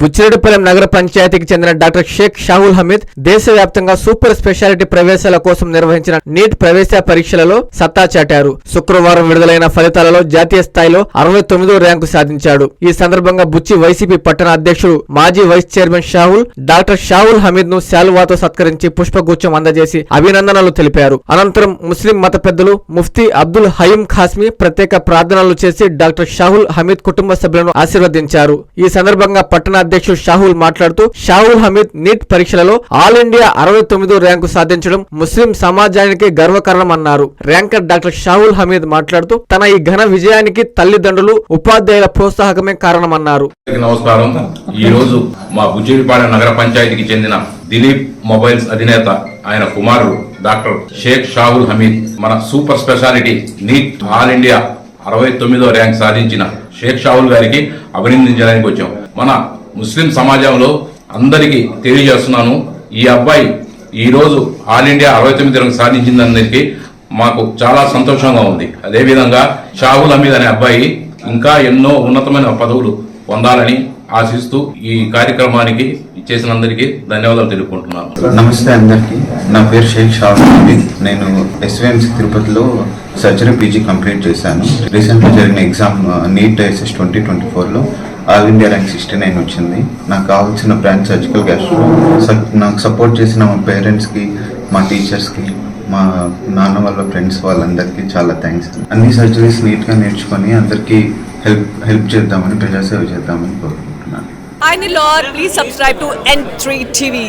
బుచ్చిరెడ్డిపాలెం నగర పంచాయతీకి చెందిన డాక్టర్ షేక్ షాహుల్ హమీద్ దేశవ్యాప్తంగా సూపర్ స్పెషాలిటీ ప్రవేశాల కోసం నిర్వహించిన నీట్ ప్రవేశ పరీక్షలలో సత్తా చాటారు. శుక్రవారం విడుదలైన ఫలితాలలో జాతీయ స్థాయిలో అరవై తొమ్మిదో ర్యాంకు సాధించాడు. ఈ సందర్భంగా బుచ్చి వైసీపీ పట్టణ అధ్యక్షుడు మాజీ vice chairman Shahul doctor Shahul హమీద్ను శాలువాతో సత్కరించి పుష్పగుచ్చం అందజేసి అభినందనలు తెలిపారు. అనంతరం ముస్లిం మత పెద్దలు ముఫ్తీ అబ్దుల్ హయీం ఖాస్మీ ప్రత్యేక ప్రార్థనలు చేసి డాక్టర్ షాహుల్ హమీద్ కుటుంబ సభ్యులను ఆశీర్వదించారు. ఈ సందర్భంగా పట్టణ అధ్యక్షుడు షాహుల్ మాట్లాడుతూ షాహుల్ హమీద్ నీట్ పరీక్షలలో ఆల్ ఇండియా అరవై తొమ్మిదో ర్యాంకు సాధించడం ముస్లిం సమాజానికి గర్వకారణమన్నారు. ర్యాంకర్ డాక్టర్ షాహుల్ హమీద్ మాట్లాడుతూ తన ఈ ఘన విజయానికి తల్లిదండ్రులు ఉపాధ్యాయుల ప్రోత్సాహకమే కారణమన్నారు. నమస్కారం. ఈ రోజు మా బుజ్జిడిపాలెం నగర పంచాయతీకి చెందిన దిలీప్ మొబైల్స్ అధినేత ఆయన కుమారుడు డాక్టర్ షేక్ షాహుల్ హమీద్ మన super speciality NEET all India అరవై తొమ్మిదో ర్యాంక్ సాధించిన షేక్ షాహుల్ గారికి అభినందించడానికి వచ్చాం. మన ముస్లిం సమాజంలో అందరికీ తెలియజేస్తున్నాను. ఈ అబ్బాయి ఈరోజు ఆల్ ఇండియా అరవై తొమ్మిది రంగు సాధించిందరికి మాకు చాలా సంతోషంగా ఉంది. అదేవిధంగా షాహుల్ హమీద్ అనే అబ్బాయి ఇంకా ఎన్నో ఉన్నతమైన పదవులు పొందాలని ఆశిస్తూ ఈ కార్యక్రమానికి ఇచ్చేసినందరికీ ధన్యవాదాలు తెలుపుకుంటున్నాను. నమస్తే అందరికి. నా పేరు షేక్ షాహుల్ హమీద్ నేను ఎస్విఎంసి తిరుపతిలో సర్జరీ పీజీ కంప్లీట్ చేశాను. రీసెంట్గా జరిగిన exam NEET SS twenty twenty ఫోర్లో all India rank sixty nine వచ్చింది. నాకు కావాల్సిన బ్రాంచ్ సర్జికల్ గ్యాస్ట్రో. నాకు సపోర్ట్ చేసిన మా పేరెంట్స్కి మా టీచర్స్కి మా నాన్న వాళ్ళ ఫ్రెండ్స్ వాళ్ళందరికీ చాలా థ్యాంక్స్. అన్ని సర్జరీస్ నీట్గా నేర్చుకొని అందరికీ హెల్ప్ హెల్ప్ చేద్దామని ప్రజాసేవ చేద్దామని కోరుకుంటున్నాను. Hi Nilor, please subscribe to N3 TV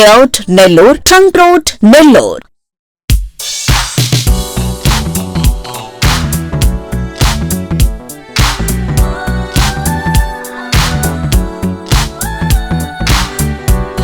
layout Nellore trunk road Nellore